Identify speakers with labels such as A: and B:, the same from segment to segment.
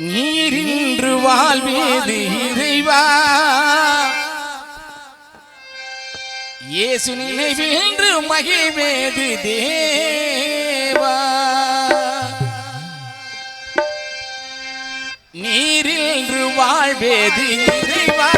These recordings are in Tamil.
A: நீரின்று வாழ்வேது இறைவா. இயேசு நினைவென்று மகிமேது தேவா. நீரின்று வாழ்வேது இறைவா.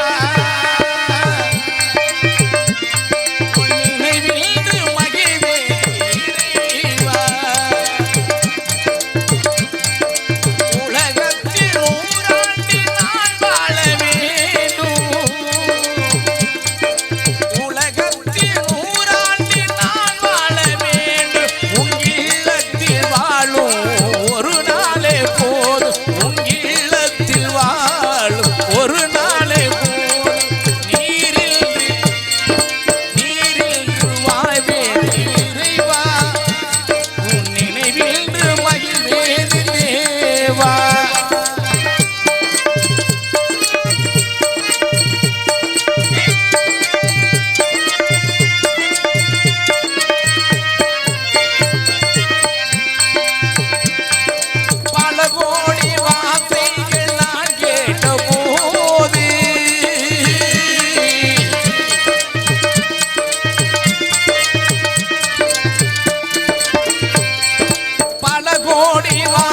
A: ஓடிவா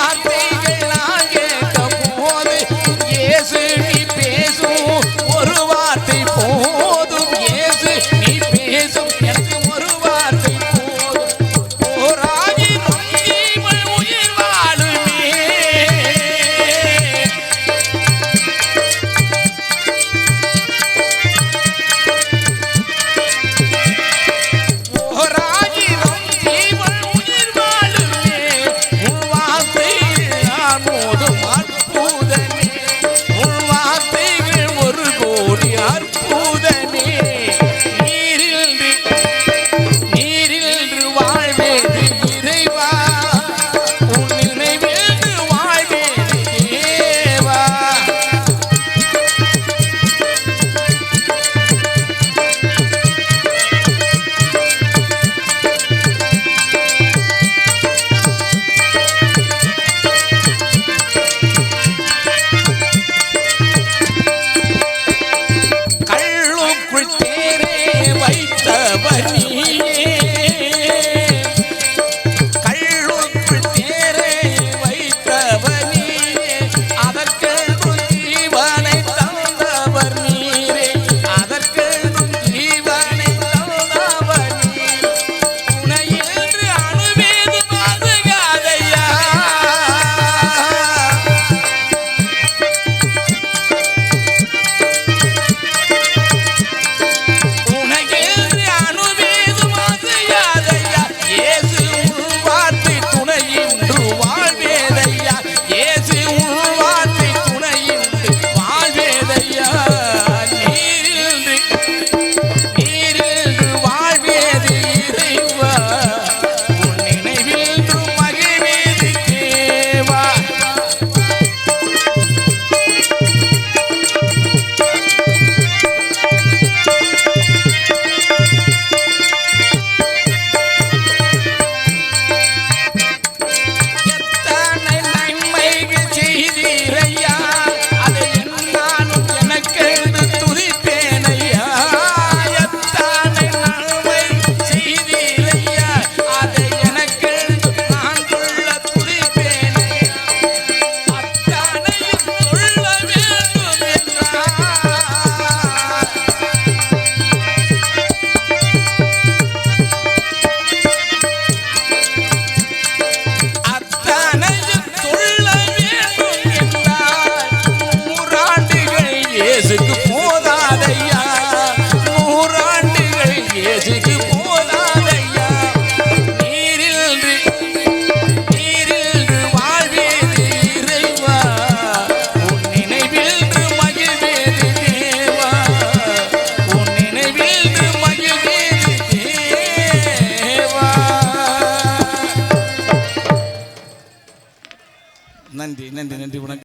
A: நன்றி நன்றி நன்றி வணக்கம்